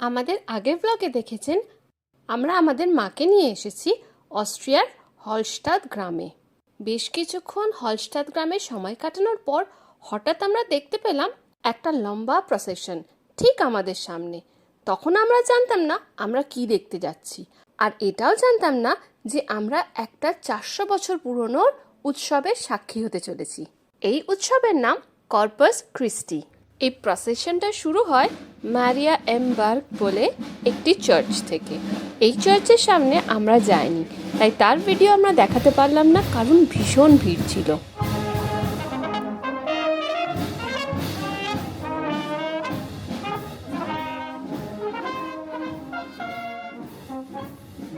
আমাদের আগের ব্লগে দেখেছেন, আমরা আমাদের মাকে নিয়ে এসেছি অস্ট্রিয়ার হলস্টাদ গ্রামে। বেশ কিছুক্ষণ হলস্টাদ গ্রামে সময় কাটানোর পর হঠাৎ আমরা দেখতে পেলাম একটা লম্বা প্রসেশন ঠিক আমাদের সামনে। তখন আমরা জানতাম না আমরা কি দেখতে যাচ্ছি। আর এটাও জানতাম না যে আমরা একটা চারশো বছর পুরনোর উৎসবের সাক্ষী হতে চলেছি। এই উৎসবের নাম কর্পাস ক্রিস্টি এই প্রসেশনটা শুরু হয় মারিয়া এমবার্গ বলে একটি চার্চ থেকে। এই চার্চের সামনে আমরা যাইনি, তাই তার ভিডিও আমরা দেখাতে পারলাম না, কারণ ভীষণ ভিড় ছিল।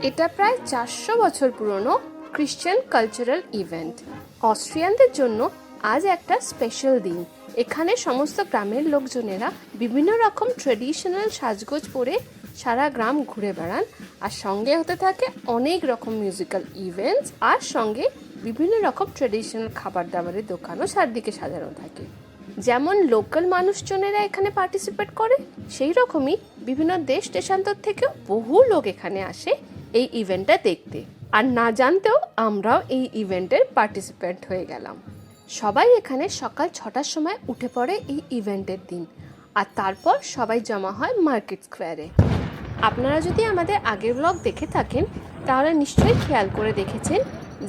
এটা প্রায় চারশো বছর পুরনো খ্রিশ্চান কালচারাল ইভেন্ট অস্ট্রিয়ানদের জন্য আজ একটা স্পেশাল দিন। এখানে সমস্ত গ্রামের লোকজনেরা বিভিন্ন রকম ট্রেডিশনাল সাজগোজ পরে সারা গ্রাম ঘুরে বেড়ান। আর সঙ্গে হতে থাকে অনেক রকম মিউজিক্যাল ইভেন্টস আর সঙ্গে বিভিন্ন রকম ট্রেডিশনাল খাবার দাবারের দোকানও চারদিকে সাজানো থাকে। যেমন লোকাল মানুষজনেরা এখানে পার্টিসিপেট করে, সেই রকমই বিভিন্ন দেশ দেশান্তর থেকে বহু লোক এখানে আসে এই ইভেন্টটা দেখতে। আর না জানতেও আমরাও এই ইভেন্টের পার্টিসিপেন্ট হয়ে গেলাম। সবাই এখানে সকাল ছটার সময় উঠে পড়ে এই ইভেন্টের দিন। আর তারপর সবাই জমা হয় মার্কেট স্কোয়ারে। আপনারা যদি আমাদের আগের ব্লগ দেখে থাকেন, তাহলে নিশ্চয়ই খেয়াল করে দেখেছেন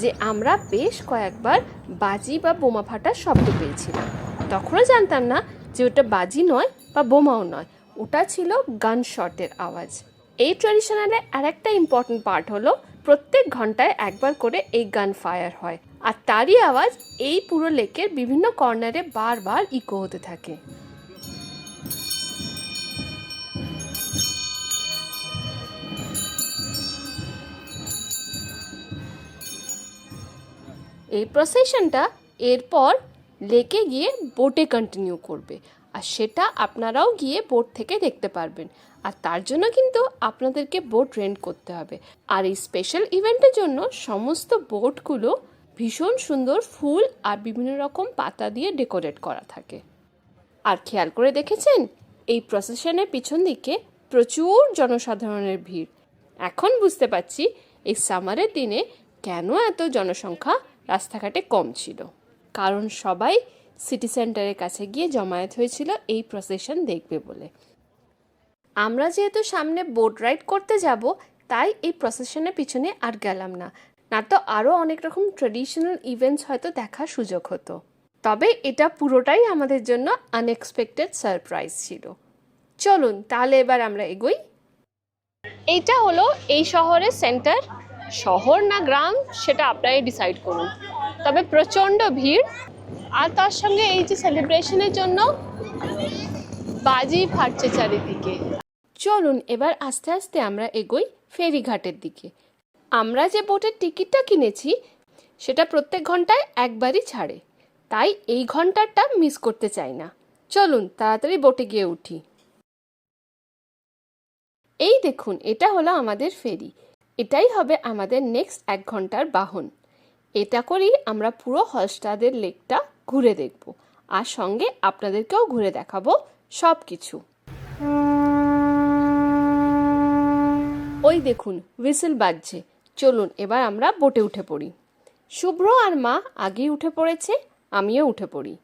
যে আমরা বেশ কয়েকবার বাজি বা বোমা ফাটার শব্দ পেয়েছিলাম। তখনও জানতাম না যে ওটা বাজি নয় বা বোমাও নয়, ওটা ছিল গান শটের আওয়াজ। এই ট্র্যাডিশনালে আরেকটা ইম্পর্টেন্ট পার্ট হলো, প্রত্যেক ঘন্টায় একবার করে এই গান ফায়ার হয়। আর তারই আওয়াজ এই পুরো লেকের বিভিন্ন কর্নারে বারবার ইকো হতে থাকে। এই প্রসেশনটা এরপর লেকে গিয়ে বোটে কন্টিনিউ করবে। আর সেটা আপনারাও গিয়ে বোট থেকে দেখতে পারবেন। আর তার জন্য কিন্তু আপনাদেরকে বোট রেন্ট করতে হবে। আর এই স্পেশাল ইভেন্টের জন্য সমস্ত বোটগুলো ভীষণ সুন্দর ফুল আর বিভিন্ন রকম পাতা দিয়ে ডেকোরেট করা থাকে। আর খেয়াল করে দেখেছেন? এই প্রসেশনের পিছন দিকে প্রচুর জনসাধারণের ভিড়। এখন বুঝতে পারছি এই সামারের দিনে কেন এত জনসংখ্যা রাস্তাঘাটে কম ছিল। কারণ সবাই সিটি সেন্টারের কাছে গিয়ে জমায়েত হয়েছিল এই প্রসেশন দেখবে বলে। আমরা যেহেতু সামনে বোট রাইড করতে যাব, তাই এই প্রসেশনের পিছনে আর গেলাম না। না তো আরও অনেক রকম ট্রেডিশনাল ইভেন্টস হয়তো দেখার সুযোগ হতো। তবে এটা পুরোটাই আমাদের জন্য আনএক্সপেক্টেড সারপ্রাইজ ছিল। চলুন, তাহলে এবার আমরা এগোই। এইটা হলো এই শহরের সেন্টার শহর না গ্রাম, সেটা আপনারাই ডিসাইড করুন। তবে প্রচণ্ড ভিড়। আর তার সঙ্গে এই যে সেলিব্রেশনের জন্য বাজি ফাটছে চারিদিকে। চলুন, এবার আস্তে আস্তে আমরা এগোই ফেরিঘাটের দিকে। আমরা যে বোটের টিকিটটা কিনেছি, সেটা প্রত্যেক ঘন্টায় একবারই ছাড়ে। তাই এই ঘন্টারটা মিস করতে চাই না। চলুন, তাড়াতাড়ি বোটে গিয়ে উঠি। এই দেখুন, এটা হলো আমাদের ফেরি। এটাই হবে আমাদের নেক্সট এক ঘণ্টার বাহন। এটা করেই আমরা পুরো হলস্টাদের লেকটা ঘুরে দেখব। আর সঙ্গে আপনাদেরকেও ঘুরে দেখাবো সব কিছু ওই দেখুন, হুইসেল বাজছে। চলুন এবার আমরা বোটে উঠে পড়ি। শুভ্র আর মা আগেই উঠে পড়েছে, আমিও উঠে পড়ি।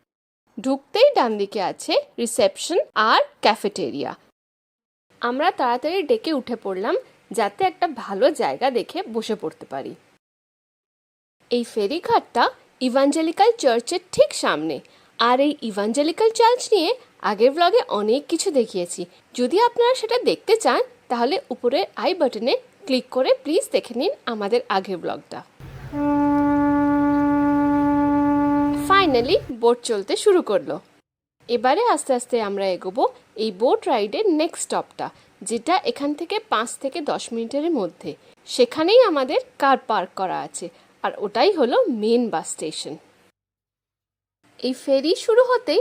ঢুকতেই ডান দিকে আছে রিসেপশন আর ক্যাফেটেরিয়া। আমরা তাড়াতাড়ি ডেকে উঠে পড়লাম যাতে একটা ভালো জায়গা দেখে বসে পড়তে পারি। এই ফেরিঘাটটা ইভাঞ্জেলিক্যাল চার্চের ঠিক সামনে। আর এই ইভাঞ্জেলিক্যাল চার্চ নিয়ে আগের ব্লগে অনেক কিছু দেখিয়েছি। যদি আপনারা সেটা দেখতে চান, তাহলে উপরের আই বাটনে ক্লিক করে প্লিজ দেখে নিন আমাদের আগের ব্লগটা। ফাইনালি বোট চলতে শুরু করল। এবারে আস্তে আস্তে আমরা এগোবো এই বোট রাইডের নেক্সট স্টপটা যেটা এখান থেকে পাঁচ থেকে দশ মিনিটের মধ্যে। সেখানেই আমাদের কার পার্ক করা আছে, আর ওটাই হলো মেন বাস স্টেশন এই ফেরি শুরু হতেই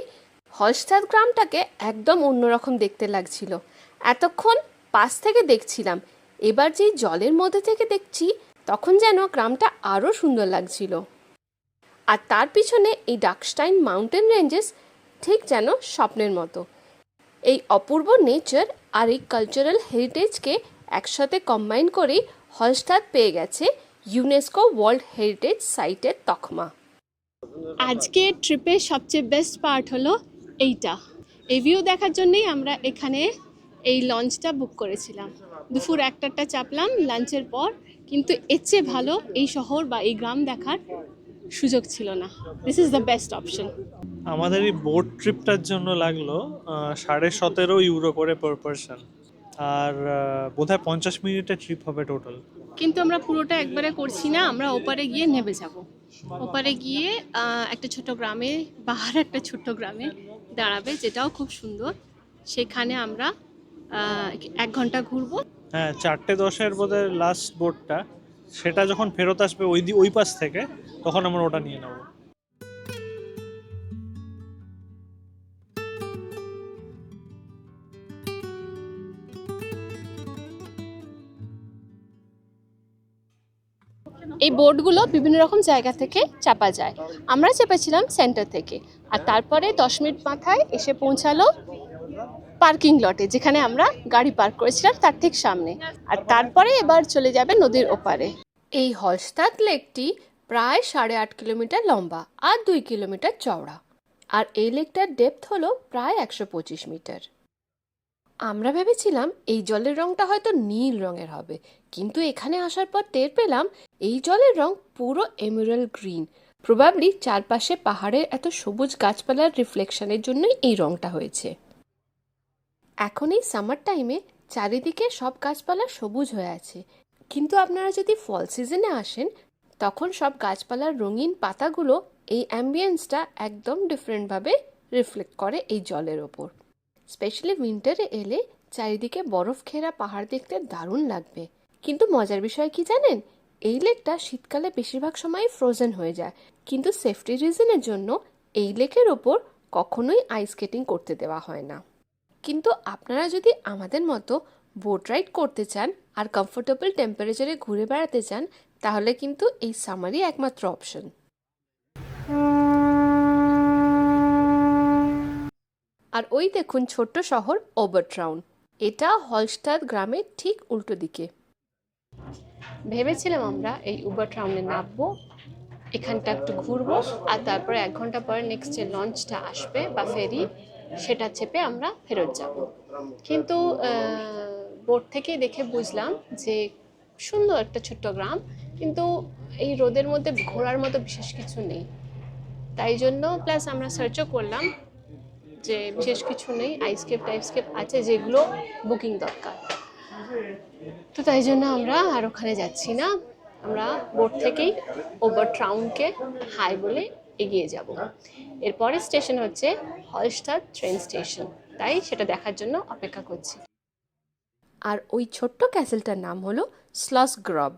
হলস্টাদ গ্রামটাকে একদম অন্যরকম দেখতে লাগছিল। এতক্ষণ পাশ থেকে দেখছিলাম এবার যেই জলের মধ্যে থেকে দেখছি, তখন যেন গ্রামটা আরও সুন্দর লাগছিল। আর তার পিছনে এই ডাকস্টাইন মাউন্টেন রেঞ্জেস ঠিক যেন স্বপ্নের মতো। এই অপূর্ব নেচার আর এই কালচারাল হেরিটেজকে একসাথে কম্বাইন করেই হলস্টাদ পেয়ে গেছে ইউনেস্কো ওয়ার্ল্ড হেরিটেজ সাইটের তকমা। আজকে ট্রিপের সবচেয়ে বেস্ট পার্ট হলো এইটা। এই ভিউ দেখার জন্যই আমরা এখানে এই লঞ্চটা বুক করেছিলাম। দুপুর একটারটা চাপলাম লাঞ্চের পর। কিন্তু এর চেয়ে ভালো এই শহর বা এই গ্রাম দেখার সুযোগ ছিল না। This is the best option আমাদের এই বোট ট্রিপটার জন্য লাগল সাড়ে সতেরো ইউরো করে পার পারসন আর বোধহয় পঞ্চাশ মিনিটের ট্রিপ হবে টোটাল কিন্তু আমরা পুরোটা একবারে করছি না আমরা ওপারে গিয়ে নেমে যাব। ওপারে গিয়ে একটা ছোট গ্রামে বাহার একটা ছোট্ট গ্রামে দাঁড়াবে যেটাও খুব সুন্দর। সেখানে আমরা এক ঘণ্টা ঘুরবো। হ্যাঁ চারটে দশের বোধহয় লাস্ট বোর্ডটা সেটা যখন ফেরত আসবে ওই ওই পাশ থেকে, তখন আমরা ওটা নিয়ে নেব। এই বোর্ডগুলো বিভিন্ন রকম জায়গা থেকে চাপা যায়। আমরা চেপেছিলাম সেন্টার থেকে। আর তারপরে দশ মিনিট মাথায় এসে পৌঁছালো পার্কিং লটে, যেখানে আমরা গাড়ি পার্ক করেছিলাম তার ঠিক সামনে। আর তারপরে এবার চলে যাবে নদীর ওপারে। এই হলস্তাদ লেকটি প্রায় সাড়ে আট কিলোমিটার লম্বা আর দুই কিলোমিটার চওড়া। আর এই লেকটার ডেপথ হলো প্রায় একশো পঁচিশ মিটার। আমরা ভেবেছিলাম এই জলের রংটা হয়তো নীল রঙের হবে, কিন্তু এখানে আসার পর টের পেলাম এই জলের রং পুরো এমেরাল গ্রিন প্রবাবলি চারপাশে পাহাড়ের এত সবুজ গাছপালার রিফ্লেকশনের জন্যই এই রংটা হয়েছে। এখন এই সামার টাইমে চারিদিকে সব গাছপালা সবুজ হয়ে আছে। কিন্তু আপনারা যদি ফল সিজনে আসেন, তখন সব গাছপালার রঙিন পাতাগুলো এই অ্যাম্বিয়েন্সটা একদম ডিফারেন্টভাবে রিফ্লেক্ট করে এই জলের ওপর। স্পেশালি উইন্টারে এলে চারিদিকে বরফ ঘেরা পাহাড় দেখতে দারুণ লাগবে। কিন্তু মজার বিষয় কি জানেন? এই লেকটা শীতকালে বেশিরভাগ সময় ফ্রোজেন হয়ে যায়। কিন্তু সেফটি রিজনের জন্য এই লেকের ওপর কখনোই আইস স্কেটিং করতে দেওয়া হয় না। কিন্তু আপনারা যদি আমাদের মতো বোট রাইড করতে চান আর কমফোর্টেবল টেম্পারেচারে ঘুরে বেড়াতে চান, তাহলে কিন্তু এই সামারই একমাত্র অপশন আর ওই দেখুন ছোট্ট শহর ওভারট্রাউন এটা হলস্টার গ্রামের ঠিক উল্টো দিকে। ভেবেছিলাম আমরা এই উবারট্রাউনে নামবো, এখানটা একটু ঘুরবো, আর তারপরে এক ঘণ্টা পরে নেক্সট যে লঞ্চটা আসবে বা ফেরি সেটা চেপে আমরা ফেরত যাব। কিন্তু বোট থেকে দেখে বুঝলাম যে সুন্দর একটা ছোট্ট গ্রাম, কিন্তু এই রোদের মধ্যে ঘোরার মতো বিশেষ কিছু নেই। তাই জন্য, প্লাস আমরা সার্চও করলাম যে বিশেষ কিছু নেই আইসকেপ টাইপস্কেপ আছে যেগুলো বুকিং দরকার। তো তাই জন্য আমরা আর ওখানে যাচ্ছি না। আমরা বোর্ড থেকেই ওভার ট্রাউনকে হাই বলে এগিয়ে যাব। এরপরে স্টেশন হচ্ছে হলস্টার ট্রেন স্টেশন। তাই সেটা দেখার জন্য অপেক্ষা করছি। আর ওই ছোট্ট ক্যাসেলটার নাম হলো স্লস গ্রব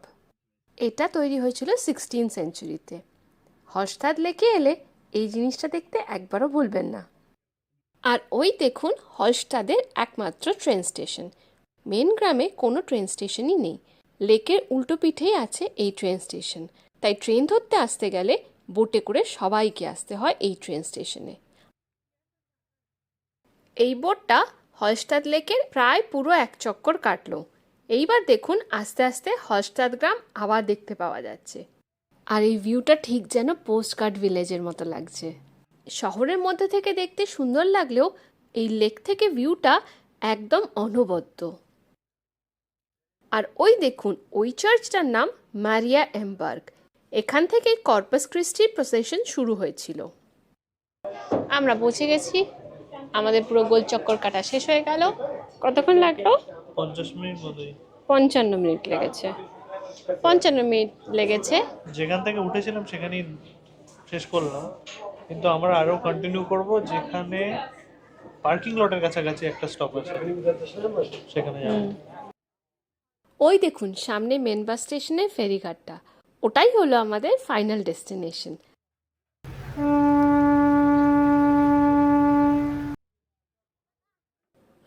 এটা তৈরি হয়েছিল সিক্সটিন সেঞ্চুরিতে। হলস্টাদ লেকে এলে এই জিনিসটা দেখতে একবারও ভুলবেন না। আর ওই দেখুন হলস্টাদের একমাত্র ট্রেন স্টেশন। মেন গ্রামে কোনো ট্রেন স্টেশনই নেই। লেকের উল্টো পিঠেই আছে এই ট্রেন স্টেশন। তাই ট্রেন ধরতে আসতে গেলে বোটে করে সবাইকে আসতে হয় এই ট্রেন স্টেশনে। এই বোটটা হলস্টাদ লেকের প্রায় পুরো এক চক্কর কাটলো। এইবার দেখুন আস্তে আস্তে হলস্টাদ গ্রাম আবার দেখতে পাওয়া যাচ্ছে। আর এই ভিউটা ঠিক যেন পোস্ট কার্ড ভিলেজের মতো লাগছে। শহরের মধ্যে থেকে দেখতে সুন্দর লাগলেও এই লেক থেকে ভিউটা একদম অনবদ্য। আর ওই দেখুন, ওই চার্চটার নাম মারিয়া এমবার্গ। এখান থেকেই কর্পাস ক্রিস্টির প্রসেশন শুরু হয়েছিল। আমরা পৌঁছে গেছি। আমাদের পুরো গোল চক্কর কাটা শেষ হয়ে গেল। কতক্ষণ লাগল? পঞ্চাশ মিনিট পঞ্চান্ন মিনিট লেগেছে। পঞ্চান্ন মিনিট লেগেছে। যেখান থেকে উঠেছিলাম সেখানেই শেষ করলাম। কিন্তু আমরা আরও কন্টিনিউ করব যেখানে পার্কিং লটের কাছাকাছি একটা স্টপ আছে। সেখানে যাব। ওই দেখুন সামনে মেন বাস স্টেশনের ফেরিঘাটটা। ওটাই হলো আমাদের ফাইনাল ডেস্টিনেশন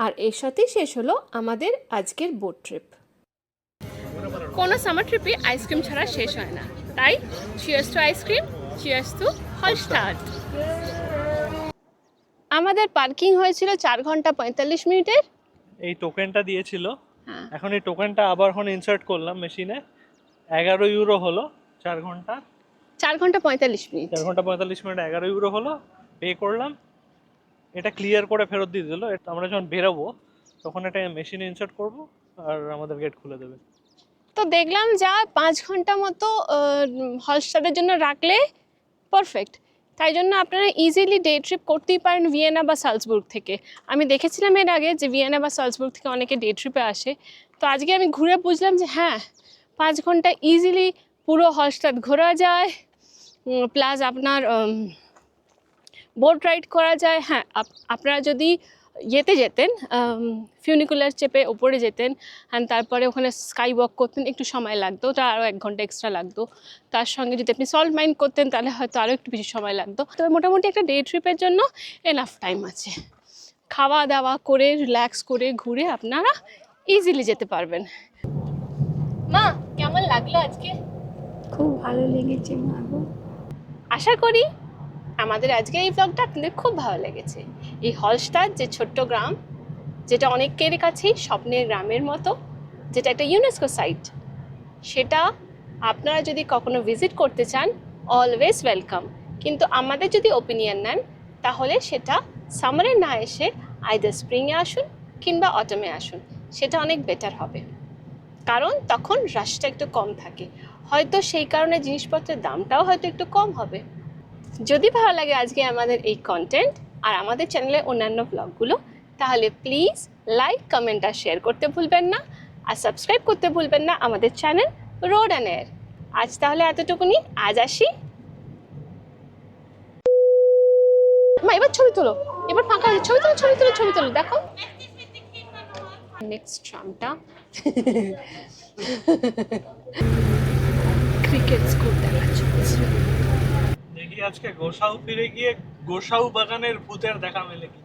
আর এর সাথেই শেষ হলো আমাদের আজকের বোট ট্রিপ কোনো সামার ট্রিপে আইসক্রিম ছাড়া শেষ হয় না। তাই cheers to ice cream cheers to হলস্টার্ট আমাদের পার্কিং হয়েছিল চার ঘণ্টা পঁয়তাল্লিশ মিনিটের। এই টোকেনটা দিয়েছিল। হ্যাঁ। এখন এই টোকেনটা আবার এখন ইনসার্ট করলাম মেশিনে এগারো ইউরো হলো চার ঘণ্টা। চার ঘণ্টা পঁয়তাল্লিশ মিনিট। চার ঘণ্টা পঁয়তাল্লিশ মিনিট এগারো ইউরো হলো। পে করলাম। এটা ক্লিয়ার করে ফেরত দিয়ে দিল। আমরা যখন বেরোবো তখন এটা মেশিনে ইনসার্ট করব আর আমাদের গেট খুলে দেবে। তো দেখলাম যা পাঁচ ঘণ্টা মতো হলস্টারের জন্য রাখলে পারফেক্ট তাই জন্য আপনারা ইজিলি ডে ট্রিপ করতেই পারেন ভিয়েনা বা সালসবুর্গ থেকে। আমি দেখেছিলাম এর আগে যে ভিয়েনা বা সালসবুর্গ থেকে অনেকে ডে ট্রিপে আসে। তো আজকে আমি ঘুরে বুঝলাম যে হ্যাঁ পাঁচ ঘণ্টা ইজিলি পুরো হলস্টার ঘোরা যায়। প্লাস আপনার বোট রাইড করা যায়। হ্যাঁ আপ- আপনারা যদি ইয়েতে যেতেন ফিউনিকুলার চেপে ওপরে যেতেন অ্যান্ড তারপরে ওখানে স্কাই ওয়াক করতেন, একটু সময় লাগতো ওটা আরও এক ঘণ্টা এক্সট্রা লাগতো। তার সঙ্গে যদি আপনি সল্ট মাইন করতেন, তাহলে হয়তো আরও একটু বেশি সময় লাগতো। তবে মোটামুটি একটা ডে ট্রিপের জন্য এনাফ টাইম আছে। খাওয়া দাওয়া করে রিল্যাক্স করে ঘুরে আপনারা ইজিলি যেতে পারবেন। মা কেমন লাগল আজকে? খুব ভালো লেগেছে মা গো। আশা করি আমাদের আজকে এই ব্লগটা আপনাদের খুব ভালো লেগেছে। এই হলস্টার যে ছোট্ট গ্রাম যেটা অনেকের কাছেই স্বপ্নের গ্রামের মতো যেটা একটা ইউনেস্কো সাইট সেটা আপনারা যদি কখনো ভিজিট করতে চান অলওয়েজ ওয়েলকাম কিন্তু আমাদের যদি ওপিনিয়ন নেন তাহলে সেটা সামারে না এসে আইদার স্প্রিংয়ে আসুন কিংবা অটমে আসুন সেটা অনেক বেটার হবে। কারণ তখন রাশটা একটু কম থাকে। হয়তো সেই কারণে জিনিসপত্রের দামটাও হয়তো একটু কম হবে। যদি ভালো লাগে আজকে আমাদের এই কন্টেন্ট আর আমাদের চ্যানেলের অন্যান্য ব্লগগুলো তাহলে প্লিজ লাইক কমেন্ট আর শেয়ার করতে ভুলবেন না। আর সাবস্ক্রাইব করতে ভুলবেন না আমাদের চ্যানেল রোড অ্যান্ড এয়ার আজ তাহলে এতটুকুনি আজ আসি। মা এবার ছবি তোলো। এবার ফাঁকা আছে। ছবি তোলো ছবি তোলো ছবি তোলো দেখো। নেক্সট ট্রামটা ক্রিকেট স্কোর দেখা চলছে দেখি আজকে গোসাউ ফিরে গিয়ে গোসাউ বাগানের ভূতের দেখা মেলে কি